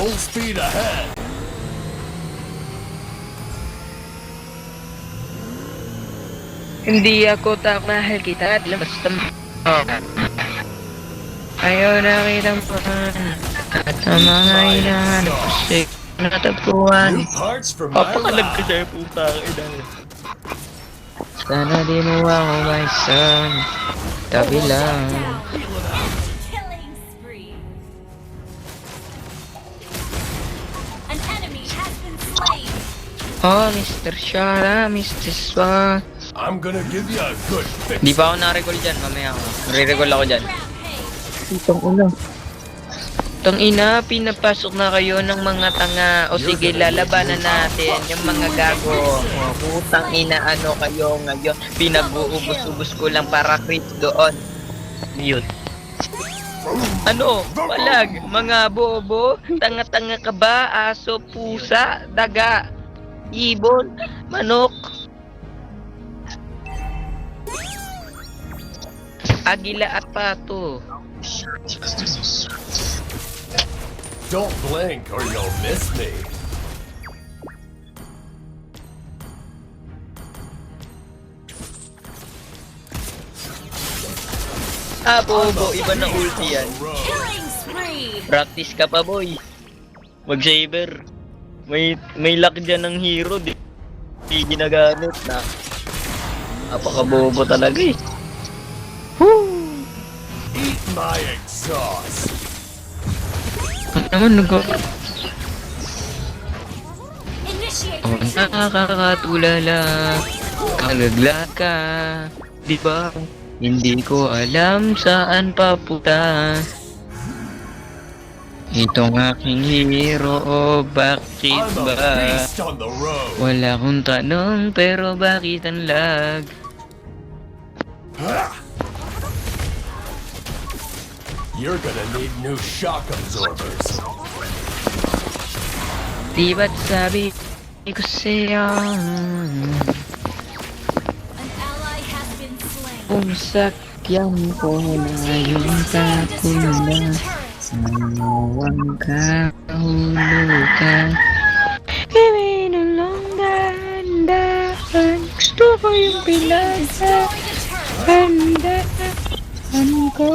Full speed ahead. Hindi ako tak mahal kita at basta oh. Ayaw na kitang pahan At sa mga ilangan Kasi my Papakalag ka sa'yo puta ina Sana di mo ako may son. Tabi lang Oh Mr. Shara, Mr. Swan I'm gonna give you a good fix. Di pa ako na-recall dyan, mamaya ako Re-recall ako dyan. Itong ulo. Tang ina, pinapasok na kayo ng mga tanga. O sige, lalabanan natin yung mga gago. O, putang ina, ano kayo ngayon? Pinag-uubos-ubos ko lang para crit doon. Mute. Ano? Palag? Mga bobo? Tanga-tanga ka ba? Aso, pusa, daga, ibon, manok? Agila at pato. Don't blink or you'll miss me. Ah, bobo, iba na ulti yan. Practice ka pa, boy. Mag-saber. May may luck dyan ng hero, di. Di ginagamit na. Napaka-bobo talaga eh. Woo! Eat my exhaust. Ano naman nag Initiate Oh, nakakatulala. Kalagla ka. Di ba? Hindi ko alam saan papunta. Itong aking hero, oh, bakit ba? Wala akong tanong, pero bakit ang lag? You're gonna need new shock absorbers. Di ba't sabi ko sa'yo? Kung sakyan ko na yung tako na. Nawang kahulugan Kami na lang dahan Gusto ko yung pinasa the. Handaan ko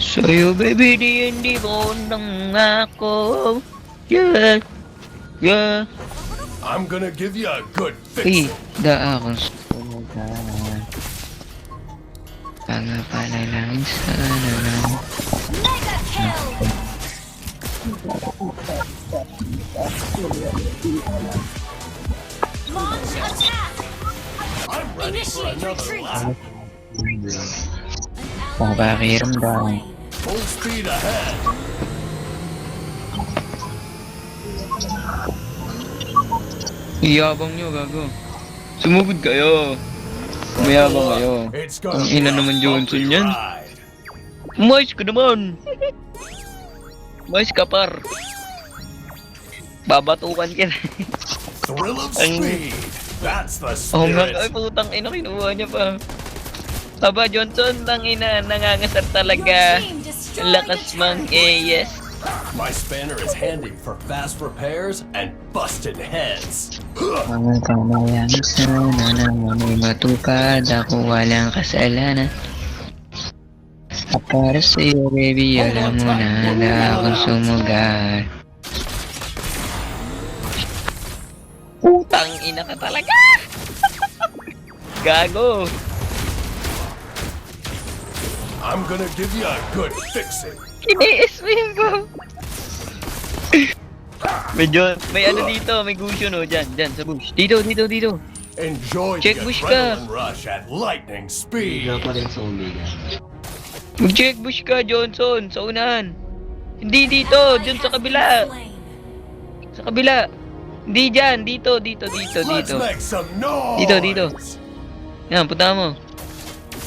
Sa'yo baby di hindi ko nang ako Yeah Yeah I'm gonna give you a good fix. da akong sulugan Pangapala lang sana lang. Launch attack. I'm ready for Initiate another retreat. lap. Kung pakiramdam Full speed ahead. Iyabang nyo, gago. Sumugod kayo. Mayabang kayo. Ang ina naman Johnson yan. Umayos ka naman. Umayos ka par. Babatukan ka na. Thrill of Ang- speed. That's the Oo nga, ay putang ina, kinuha niya pa. Aba, Johnson, tang ina, nangangasar talaga. Lakas mang yes. My spanner is handy for fast repairs and busted heads. Mga kamayang sana naman ay matupad ako walang kasalanan. At para sa iyo, baby, alam mo na na akong sumugal. Putang ina ka talaga! Gago! I'm gonna give you a good fixing. Kiniis mo yung go! Medyo, may ano dito, may gusyo no, dyan, dyan, sa bush. Dito, dito, dito. Enjoy Check the bush ka. adrenaline rush at lightning speed. Mag-check bush ka, Johnson, sa unahan. Hindi dito, dyan sa kabila. Sa kabila. Hindi dyan, dito, dito, dito, Let's dito. make some noise. Dito, dito. Yan, punta mo.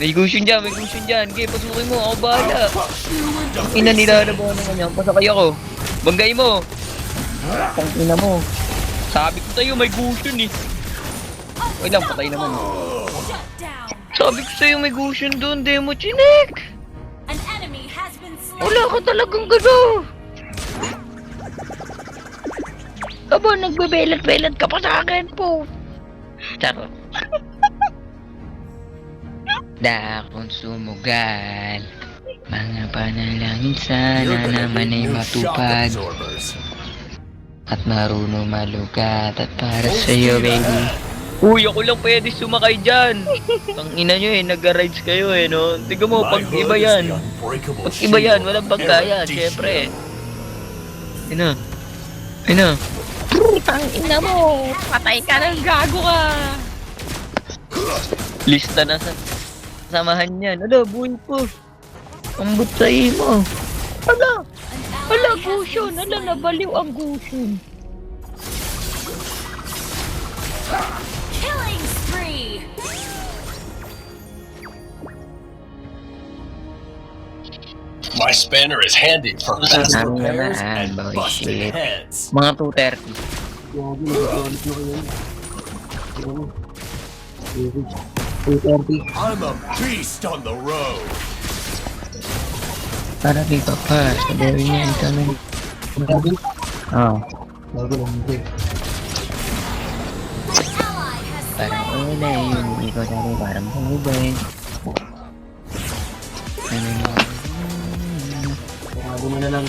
May gusyon dyan, may gusyon dyan. Okay, pasukin mo, ako bahala. I'll crush you into Ina pieces. nila na ba naman yan? Pasakay ako. Banggay mo. Pang ina mo. Sabi ko sa'yo, may gusyon eh. Wait lang, patay naman. Sabi ko sa'yo, may gusyon doon, demo chinek. Wala ka talagang gano. Aba, nagbebelat-belat ka pa sa akin po. Charot. Dakong sumugal. Mga panalangin sana naman ay matupad. At marunong malugat at para Full sa'yo, baby. Uy, ako lang pwede sumakay dyan. Ang ina nyo eh, nag-rides kayo eh, no? Tignan mo, pag iba yan. Pag iba yan, walang pagkaya, syempre. Ina. Ina. Putang ina mo! Patay ka ng gago ka! Lista na sa samahan yan. Ano, buhay po. Ang butay mo. Ala! Ala, gusyon! Ala, nabaliw ang gusyon. Killing spree. My spanner is handy for fast Ano repairs and boy, busted shit. heads. Mga 230. I'm a beast on the road. Para kay Papa, sabihin niya ito na. Oo. Ally has Parang una yun, ikaw sabi parang hubay. Ano na,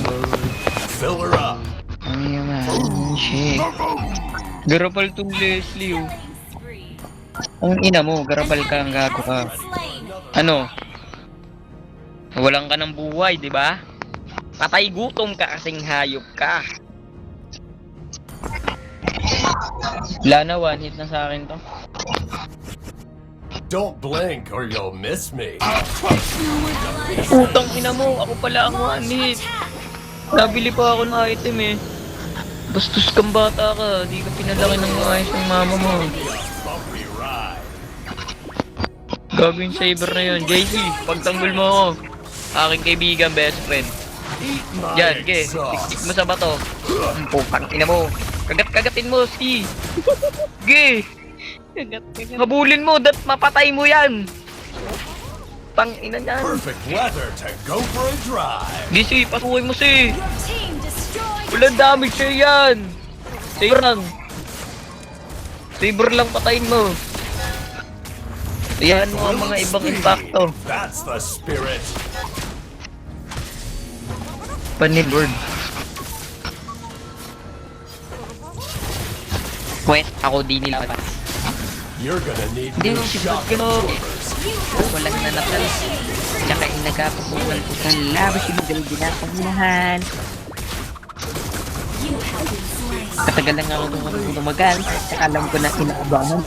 Fill her up. ang yaman, shit. Garapal tong Leslie, oh. Ang ina mo, garapal ka, ang gago ka. Ano? Walang ka ng buhay, di ba? Patay gutom ka kasing hayop ka. Wala na, one hit na sa akin to. Don't blink or you'll miss me. Putang ina mo, ako pala ang one hit. Nabili pa ako ng item eh. Bastos kang bata ka, di ka pinalaki ng maayos ng mama mo. Gagawin saber na yun. JC, pagtanggol mo ako. Aking kaibigan, best friend. Yan, ge. Tik-tik mo sa bato. Ang putang ina mo. Kagat-kagatin mo, ski. Ge. Habulin mo, dat mapatay mo yan. Tang ina niyan. Perfect weather to go for a drive. Di si, pasukin mo si. Walang damage sa'yo yan. Saber lang. Saber lang patayin mo. Ayan mo ang mga ibang impacto. That's the spirit. Panibird. Quest, ako di nila. You're gonna need Hindi mo si Bugno. absorbers. Walang nanapal. Tsaka inagapapukan ko sa labas yung magaling have been slain. Katagal lang ako nung tumagal. Tsaka alam ko na inaabangan.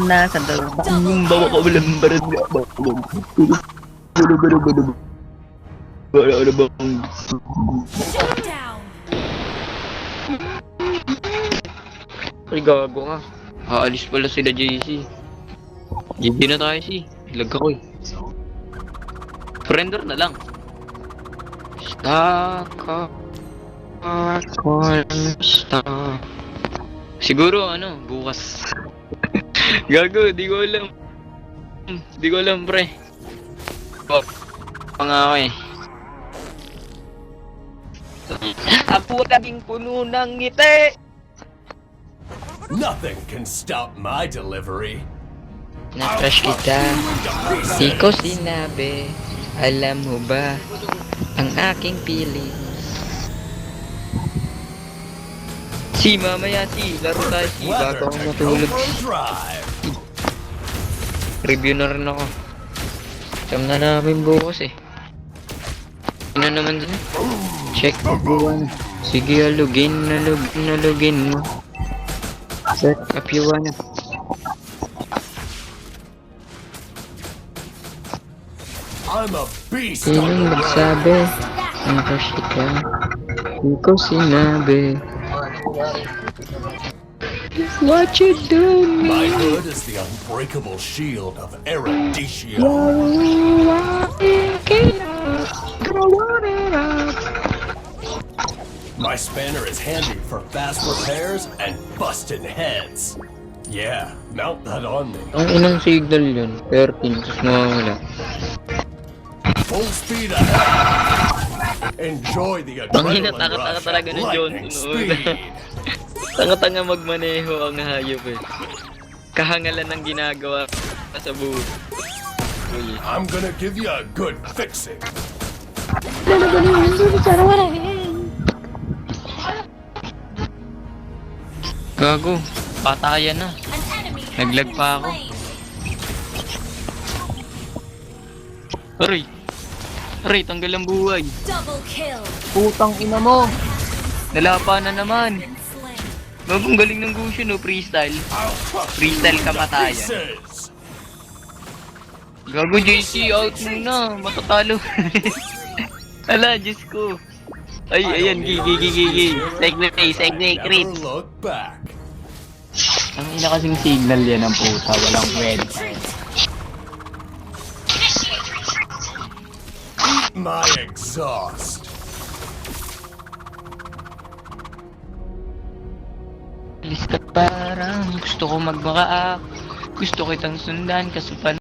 Na sa dalawang yung bawa ko walang barad na ba? Bala bala bala bala. Bala bala bang. Ay gago ka. Aalis pala sila JC. GG na tayo si. Lag ako eh. Surrender na lang. Ako stuck. Siguro ano, bukas. Gago, di ko alam. Di ko alam pre. Oh, panga ako eh. Apo naging puno ng ngiti. Nothing can stop my delivery. Na-crush kita. Di ko sinabi. Alam mo ba ang aking feelings? Si mamaya si, laro tayo si, bago ako matulog. Review na rin ako. Siyam na namin bukas eh. Ano naman dun? Check. Sige, alugin, nalug, nalugin mo. Set up yung ano. I'm a beast on Sinong the road. nagsabi? Ang crush ka. Hindi ko sinabi. What you do My me? hood is the unbreakable shield of Erudition. My spanner is handy for fast repairs and busting heads. Yeah, mount that on me. Ang inang signal yun. 13, tapos mawawala. Full speed ahead. Enjoy the Ang adrenaline rush talaga at ng lightning speed. Tanga-tanga magmaneho ang hayop eh. Kahangalan ng ginagawa sa buhay. I'm gonna give you a good fixing. Gago, patayan na. Naglag pa ako. Aray! Aray, tanggal ang buhay. Putang ina mo! Nalapa na naman. Gagong galing ng Gusho no, freestyle. Freestyle you ka into patayan. pieces. Gago, JC, out muna. Matatalo. Ala, Diyos ko. Ay, ayan, gigi, gigi, gigi. Segway, segway, crit. Ang ina kasing signal yan ng puta, walang pwede. My exhaust. Alis ka parang gusto ko magbaka Gusto kitang sundan kaso pa